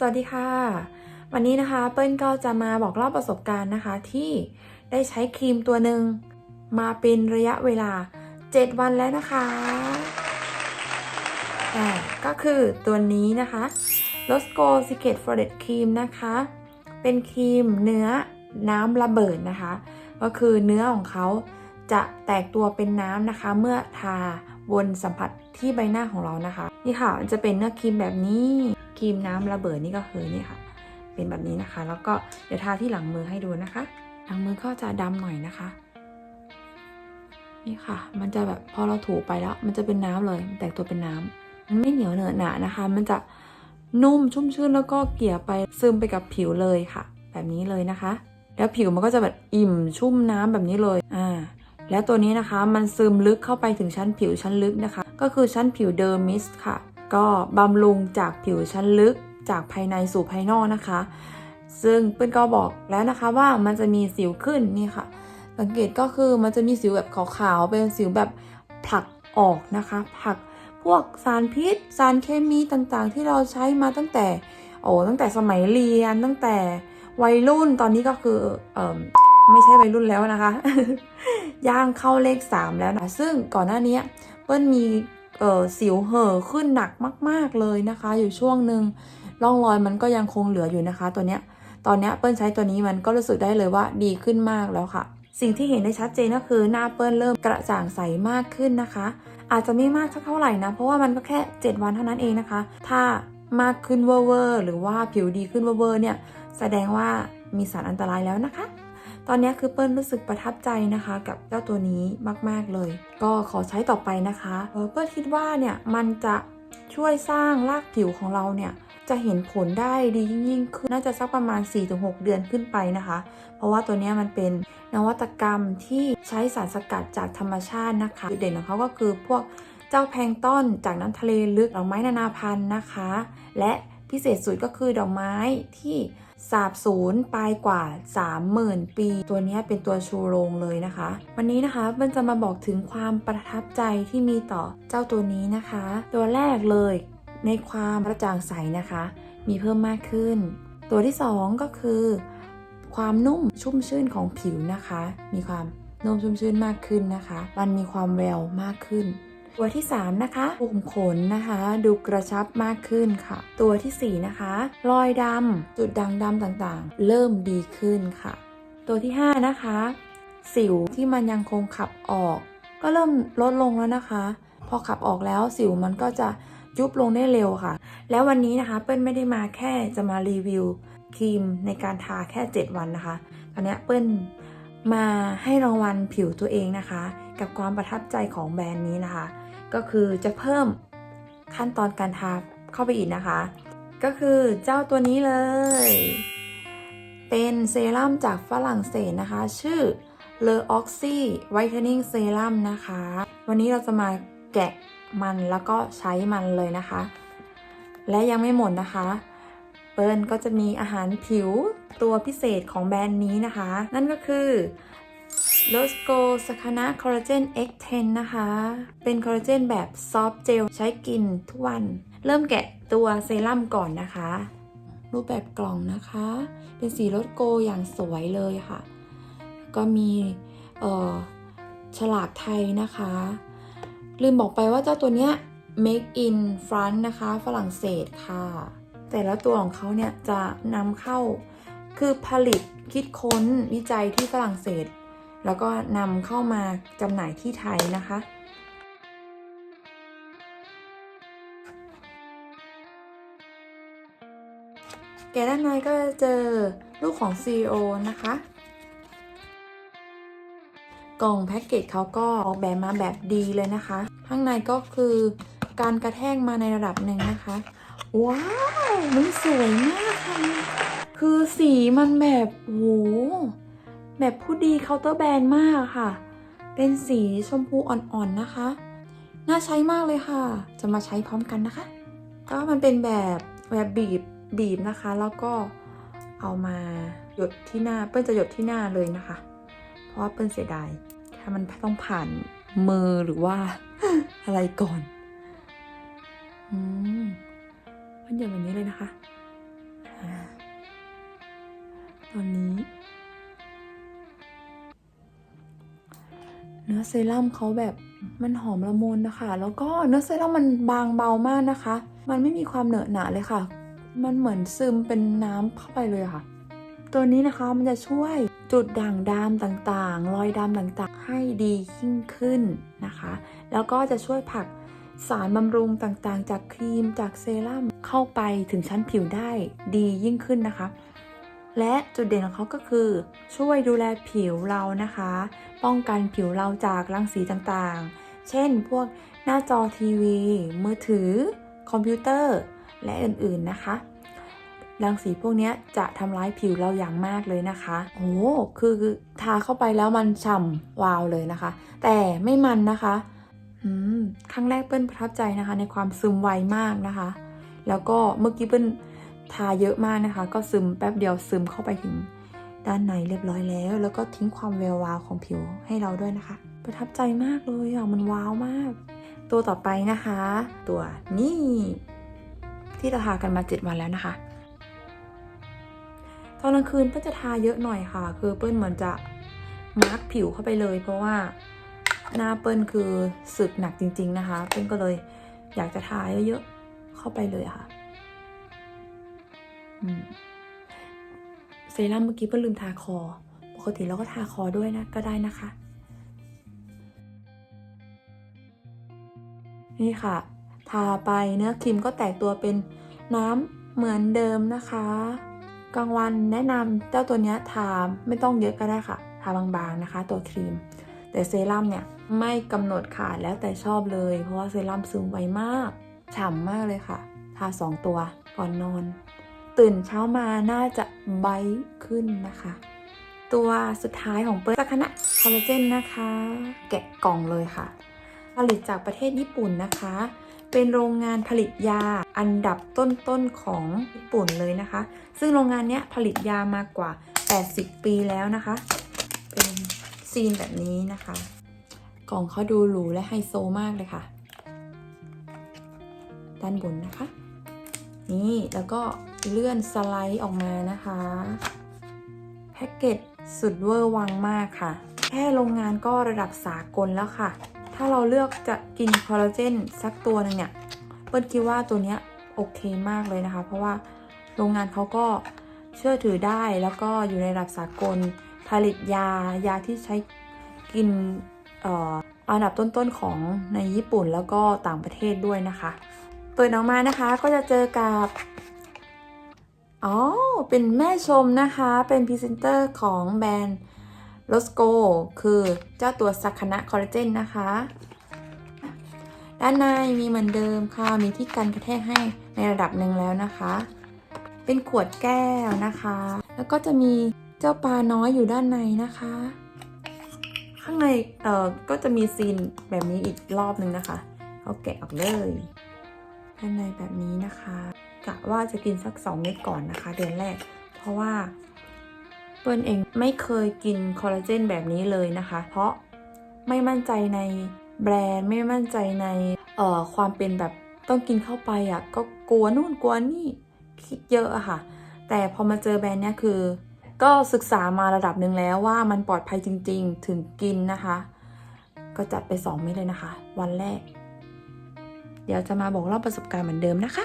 สวัสดีค่ะ วันนี้นะคะเปิ้ลก็จะมาบอกเล่าประสบการณ์นะคะ ที่ได้ใช้ครีมตัวหนึ่งมาเป็นระยะเวลา 7 วันแล้วนะคะอ่ก็คือตัวนี้นะคะ Rosco Secret Forehead Cream นะคะ เป็นครีมเนื้อน้ำระเบิดนะคะ ก็คือเนื้อของเขาจะแตกตัวเป็นน้ำนะคะ เมื่อทาบนสัมผัสที่ใบหน้าของเรานะคะ นี่ค่ะจะเป็นเนื้อครีมแบบนี้ ครีมน้ำระเบิดนี่ก็คือนี่ค่ะ เป็นแบบนี้นะคะ แล้วก็เดี๋ยวทาที่หลังมือให้ดูนะคะ หลังมือก็จะดำหน่อยนะคะ นี่ค่ะ มันจะแบบพอเราถูไปแล้ว มันจะเป็นน้ำเลยแตกตัวเป็นน้ำมันไม่เหนียวเหนอะหนะนะคะ มันจะนุ่มชุ่มชื่นแล้วก็เกี่ยไปซึมไปกับผิวเลยค่ะ แบบนี้เลยนะคะ แล้วผิวมันก็จะแบบอิ่มชุ่มน้ำแบบนี้เลยอ่าแล้วตัวนี้นะคะมันซึมลึกเข้าไปถึงชั้นผิวชั้นลึกนะคะ ก็คือชั้นผิวเดอร์มิสค่ะ ก็บำรุงจากผิวชั้นลึกจากภายในสู่ภายนอกนะคะ ซึ่งเปิ้ลก็บอกแล้วนะคะว่ามันจะมีสิวขึ้นนี่ค่ะ สังเกตก็คือมันจะมีสิวแบบขาวๆเป็นสิวแบบผลักออกนะคะผลักพวกสารพิษ สารเคมีต่างๆ ที่เราใช้มาตั้งแต่โอ้ตั้งแต่สมัยเรียนตั้งแต่วัยรุ่นตอนนี้ก็คือเออไม่ใช่วัยรุ่นแล้วนะคะ ย่างเข้าเลข 3 แล้วนะ ซึ่งก่อนหน้านี้เปิ้ลมี เอ่อสิวเห่อขึ้นหนักมาก ๆเลยนะคะ อยู่ช่วงหนึ่งร่องรอยมันก็ยังคงเหลืออยู่นะคะ ตัวเนี้ยตอนเนี้ยเปิ้ลใช้ตัวนี้มันก็รู้สึกได้เลยว่าดีขึ้นมากแล้วค่ะ สิ่งที่เห็นได้ชัดเจนก็คือหน้าเปิ้ลเริ่มกระจ่างใสมากขึ้นนะคะ อาจจะไม่มากสักเท่าไหร่นะ เพราะว่ามันก็แค่ 7 วันเท่านั้นเองนะคะ ถ้ามากขึ้นเวอร์หรือว่าผิวดีขึ้นเวอร์เนี่ยแสดงว่ามีสารอันตรายแล้วนะคะ ตอนนี้คือเปิ้ลรู้สึกประทับใจนะคะ กับเจ้าตัวนี้มาก ๆเลย ก็ขอใช้ต่อไปนะคะเปิ้ลคิดว่าเนี่ยมันจะช่วยสร้างรากผิวของเราเนี่ยจะเห็นผลได้ดียิ่งขึ้นน่าจะสักประมาณ 4-6 เดือนขึ้นไปนะคะ เพราะว่าตัวนี้มันเป็นนวัตกรรมที่ใช้สารสกัดจากธรรมชาตินะคะจุดเด่นของเขาก็คือพวกเจ้าแพลงต้นจากน้ำทะเลลึกดอกไม้นานาพันธุ์นะคะ และ พิเศษสุดก็คือดอกไม้ที่สาบสูญไปกว่า 30,000 ปี ตัวนี้เป็นตัวชูโรงเลยนะคะ วันนี้นะคะมันจะมาบอกถึงความประทับใจที่มีต่อเจ้าตัวนี้นะคะ ตัวแรกเลยในความกระจ่างใสนะคะ มีเพิ่มมากขึ้น ตัวที่ 2 ก็คือ ความนุ่มชุ่มชื่นของผิวนะคะ มีความนุ่มชุ่มชื่นมากขึ้นนะคะ มันมีความแววมากขึ้น ตัวที่ 3 นะคะปุ่มขนนะคะ ดูกระชับมากขึ้นค่ะ ตัวทีสี่ 4 นะคะ รอยดำจุดด่างดำต่างๆ เริ่มดีขึ้นค่ะ ตัวที่ 5 นะคะ สิวที่มันยังคงขับออก ก็เริ่มลดลงแล้วนะคะ พอขับออกแล้วสิวมันก็จะยุบลงได้เร็วค่ะ แล้ววันนี้นะคะเปิ้ลไม่ได้มาแค่จะมารีวิวครีมในการทาแค่ 7 วันนะคะ ตอนนี้เปิ้ลมาให้รางวัลผิวตัวเองนะคะ กับความประทับใจของแบรนด์นี้นะคะ ก็คือจะเพิ่มขั้นตอนการทาเข้าไปอีกนะคะ ก็คือเจ้าตัวนี้เลย เป็นเซรั่มจากฝรั่งเศสนะคะ ชื่อ Le Oxy Whitening Serum นะคะ วันนี้เราจะมาแกะมันแล้วก็ใช้มันเลยนะคะ และยังไม่หมดนะคะ เปิ้ลก็จะมีอาหารผิวตัวพิเศษของแบรนด์นี้นะคะ นั่นก็คือ l o s c o s a k a n a Collagen X10 นะคะ เป็นคอลลาเจนแบบซอฟต์เจลใช้กินทุกวัน เริ่มแกะตัวเซรั่มก่อนนะคะ รูปแบบกล่องนะคะ เป็นสีรถโกอย่างสวยเลยค่ะ ก็มีฉลากไทยนะคะ ลืมบอกไปว่าเจ้าตัวเนี้ย make in France นะคะ ฝรั่งเศสค่ะ แต่ละตัวของเขาเนี่ยจะนำเข้าคือผลิตคิดค้นวิจัยที่ฝรั่งเศส แล้วก็นำเข้ามาจำหน่ายที่ไทยนะคะ แกด้านในก็จะเจอรูปของ CEO นะคะ กล่องแพ็กเกจเขาก็ออกแบบมาแบบดีเลยนะคะ ข้างในก็คือการกระแทกมาในระดับหนึ่งนะคะ ว้าว มันสวยมากค่ะ คือสีมันแบบโห แบบผู้ดีเคาน์เตอร์แบรนด์มากค่ะ เป็นสีชมพูอ่อนๆนะคะ น่าใช้มากเลยค่ะ จะมาใช้พร้อมกันนะคะ ก็มันเป็นแบบแบบบีบบีบนะคะ แล้วก็เอามาหยดที่หน้า เปิ้ลจะหยดที่หน้าเลยนะคะ เพราะว่าเปิ้ลเสียดายถ้ามันต้องผ่านมือหรือว่าอะไรก่อน อืมมันหยดแบบนี้เลยนะคะตอนนี้ เนื้อเซรั่มเขาแบบมันหอมละมุนนะคะ แล้วก็เนื้อเซรั่มมันบางเบามากนะคะ มันไม่มีความเหนอะหนะเลยค่ะ มันเหมือนซึมเป็นน้ำเข้าไปเลยค่ะ ตัวนี้นะคะมันจะช่วยจุดด่างดำต่างๆ รอยดำต่างๆ ให้ดียิ่งขึ้นนะคะ แล้วก็จะช่วยผลักสารบำรุงต่างๆ จากครีมจากเซรั่มเข้าไปถึงชั้นผิวได้ดียิ่งขึ้นนะคะ และจุดเด่นของเขาก็คือ ช่วยดูแลผิวเรานะคะ ป้องกันผิวเราจากรังสีต่างๆ เช่นพวกหน้าจอทีวี มือถือ คอมพิวเตอร์ และอื่นๆนะคะรังสีพวกนี้จะทำร้ายผิวเราอย่างมากเลยนะคะ โอ้คือทาเข้าไปแล้วมันฉ่ำวาวเลยนะคะ แต่ไม่มันนะคะครั้งแรกเปิ้ลประทับใจนะคะ ในความซึมไวมากนะคะ แล้วก็เมื่อกี้เปิ้ล ทาเยอะมากนะคะ ก็ซึมแป๊บเดียวซึมเข้าไปถึงด้านในเรียบร้อยแล้ว แล้วก็ทิ้งความแวววาวของผิวให้เราด้วยนะคะ ประทับใจมากเลยอะมันว้าวมาก ตัวต่อไปนะคะ ตัวนี้ที่เราทากันมา 7 วันแล้วนะคะ ตอนกลางคืนเปิ้ลจะทาเยอะหน่อยค่ะ คือเปิ้ลเหมือนจะมาร์กผิวเข้าไปเลย เพราะว่าหน้าเปิ้ลคือสึกหนักจริง ๆ นะคะ เปิ้ลก็เลยอยากจะทาเยอะๆเข้าไปเลยค่ะ เซรั่มเมื่อกี้เปิ้ลลืมทาคอ ปกติเราก็ทาคอด้วยนะ ก็ได้นะคะ นี่ค่ะ ทาไปเนื้อครีมก็แตกตัวเป็นน้ำเหมือนเดิมนะคะกลางวันแนะนำเจ้าตัวนี้ทาไม่ต้องเยอะก็ได้ค่ะ ทาบางๆนะคะ ตัวครีม แต่เซรั่มเนี่ยไม่กำหนดค่ะแล้วแต่ชอบเลย เพราะว่าเซรั่มซึมไวมาก ฉ่ำมากเลยค่ะ ทาสองตัวก่อนนอน ตื่นเช้ามาน่าจะไบขึ้นนะคะ ตัวสุดท้ายของเปิ้ลสักคณะคอลลาเจนนะคะ แกะกล่องเลยค่ะ ผลิตจากประเทศญี่ปุ่นนะคะ เป็นโรงงานผลิตยาอันดับต้นๆของญี่ปุ่นเลยนะคะ ซึ่งโรงงานเนี้ยผลิตยามากกว่า 80 ปีแล้วนะคะ เป็นซีนแบบนี้นะคะ กล่องเขาดูหรูและไฮโซมากเลยค่ะ ด้านบนนะคะ นี่แล้วก็ เลื่อนสไลด์ออกมานะคะแพ็กเกจสุดเวอร์วังมากค่ะ แค่โรงงานก็ระดับสากลแล้วค่ะ ถ้าเราเลือกจะกินคอลลาเจนสักตัวหนึ่งเนี่ยเปิ้ลคิดว่าตัวเนี้ยโอเคมากเลยนะคะ เพราะว่าโรงงานเขาก็เชื่อถือได้แล้วก็อยู่ในระดับสากลผลิตยายาที่ใช้กินอ่ออันดับต้นๆของในญี่ปุ่นแล้วก็ต่างประเทศด้วยนะคะ เปิดออกมานะคะก็จะเจอกับ อ๋อ เป็นแม่ชมนะคะ เป็นพรีเซนเตอร์ของแบรนด์โลสโกคือเจ้าตัวสักคณะคอลลาเจนนะคะ ด้านในมีเหมือนเดิมค่ะ มีที่กันกระแทกให้ในระดับหนึ่งแล้วนะคะ เป็นขวดแก้วนะคะ แล้วก็จะมีเจ้าปลาน้อยอยู่ด้านในนะคะ ข้างในเอ่อก็จะมีซีนแบบนี้อีกรอบหนึ่งนะคะ เอาแกะออกเลย ด้านในแบบนี้นะคะ กะว่าจะกินสัก 2 เม็ดก่อนนะคะ เดือนแรก เพราะว่าเปิ้ลเองไม่เคยกินคอลลาเจนแบบนี้เลยนะคะ เพราะไม่มั่นใจในแบรนด์ไม่มั่นใจในเอ่อความเป็นแบบต้องกินเข้าไปอะก็กลัวนู่นกลัวนี่คิดเยอะอะค่ะ แต่พอมาเจอแบรนด์เนี้ยคือ ก็ศึกษามาระดับหนึ่งแล้วว่ามันปลอดภัยจริง ๆ ถึงกินนะคะ ก็จัดไป2เม็ดเลยนะคะ วันแรก เดี๋ยวจะมาบอกเล่าประสบการณ์เหมือนเดิมนะคะ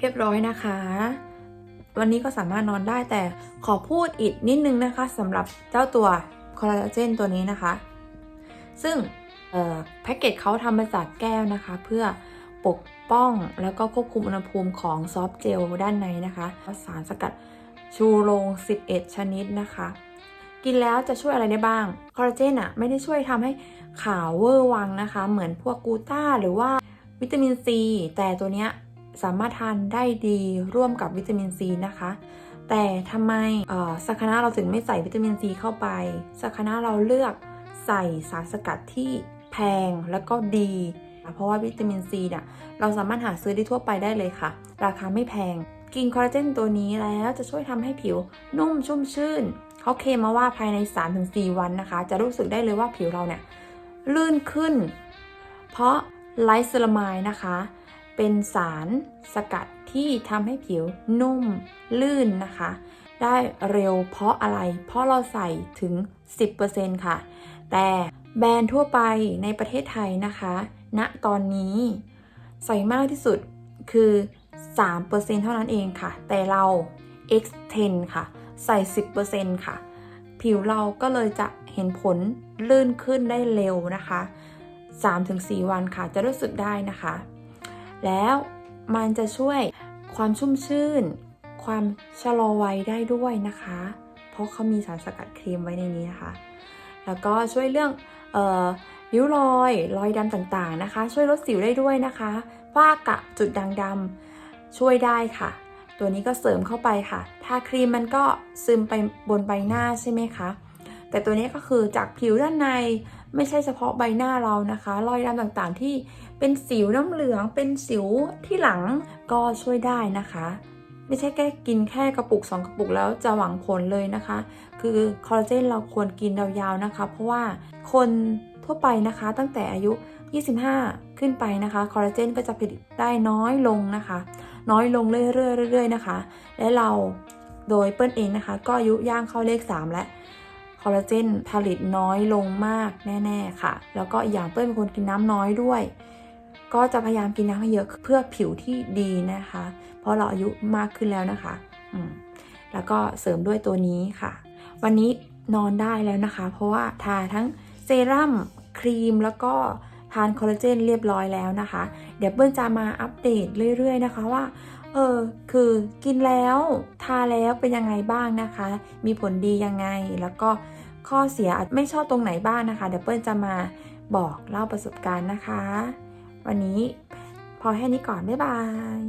เรียบร้อยนะคะ วันนี้ก็สามารถนอนได้แต่ขอพูดอีกนิดนึงนะคะสำหรับเจ้าตัวคอลลาเจนตัวนี้นะคะ ซึ่งแพ็กเกจเขาทำมาจากแก้วนะคะ เพื่อปกป้องแล้วก็ควบคุมอุณหภูมิของซอฟต์เจลด้านในนะคะสารสกัดชูโรง 11 ชนิดนะคะ กินแล้วจะช่วยอะไรได้บ้าง คอลลาเจนอะไม่ได้ช่วยทำให้ขาวเวอร์วังนะคะ เหมือนพวกกูต้าหรือว่าวิตามินซี แต่ตัวเนี้ย สามารถทานได้ดีร่วมกับวิตามินซีนะคะ แต่ทำไมสักคณะเราถึงไม่ใส่วิตามินซีเข้าไปสักคณะเราเลือกใส่สารสกัดที่แพงแล้วก็ดี เพราะว่าวิตามินซีเนี่ยเราสามารถหาซื้อได้ทั่วไปได้เลยค่ะ ราคาไม่แพง กินคอลลาเจนตัวนี้แล้วจะช่วยทำให้ผิวนุ่มชุ่มชื่นเขาเคลมมาว่าภายใน 3-4 วันนะคะ จะรู้สึกได้เลยว่าผิวเราเนี่ยลื่นขึ้น เพราะไลซลามายนะคะ เป็นสารสกัดที่ทำให้ผิวนุ่มลื่นนะคะ ได้เร็วเพราะอะไร เพราะเราใส่ถึง 10%ค่ะ แต่แบรนด์ทั่วไปในประเทศไทยนะคะณตอนนี้ใส่มากที่สุดคือ 3%เท่านั้นเองค่ะ แต่เรา X10 ค่ะ ใส่ 10%ค่ะ ผิวเราก็เลยจะเห็นผลลื่นขึ้นได้เร็วนะคะ 3-4 วันค่ะจะรู้สึกได้นะคะ แล้วมันจะช่วยความชุ่มชื่น ความชะลอวัยได้ด้วยนะคะ เพราะเขามีสารสกัดครีมไว้ในนี้นะคะ แล้วก็ช่วยเรื่องเอ่อริ้วรอยรอยดำต่างๆนะคะ ช่วยลดสิวได้ด้วยนะคะฝ้ากะจุดด่างดำช่วยได้ค่ะ ตัวนี้ก็เสริมเข้าไปค่ะทาครีมมันก็ซึมไปบนใบหน้าใช่ไหมคะแต่ตัวนี้ก็คือจากผิวด้านใน ไม่ใช่เฉพาะใบหน้าเรานะคะ รอยดำต่างๆที่เป็นสิวน้ำเหลือง เป็นสิวที่หลังก็ช่วยได้นะคะ ไม่ใช่แค่กินแค่กระปุก 2 กระปุกแล้วจะหวังผลเลยนะคะ คือคอลลาเจนเราควรกินยาวๆนะคะ เพราะว่าคนทั่วไปนะคะตั้งแต่อายุ 25 ขึ้นไปนะคะคอลลาเจนก็จะผลิตได้น้อยลงนะคะ น้อยลงเรื่อยๆเรื่อยๆนะคะ และเราโดยเปิ้ลเองนะคะ ก็อายุย่างเข้าเลข 3 แล้ว คอลลาเจนผลิตน้อยลงมากแน่ๆค่ะ แล้วก็อย่างเปิ้ลเป็นคนกินน้ำน้อยด้วย ก็จะพยายามกินน้ำให้เยอะเพื่อผิวที่ดีนะคะ เพราะเราอายุมากขึ้นแล้วนะคะอืมแล้วก็เสริมด้วยตัวนี้ค่ะ วันนี้นอนได้แล้วนะคะ เพราะว่าทาทั้งเซรั่มครีมแล้วก็ทานคอลลาเจนเรียบร้อยแล้วนะคะ เดี๋ยวเปิ้ลจะมาอัปเดตเรื่อยๆนะคะว่าเออคือกินแล้วทาแล้วเป็นยังไงบ้างนะคะ มีผลดียังไงแล้วก็ ข้อเสียอาจไม่ชอบตรงไหนบ้างนะคะ เดี๋ยวเปิ้ลจะมาบอกเล่าประสบการณ์นะคะ วันนี้พอแค่นี้ก่อน บ๊ายบาย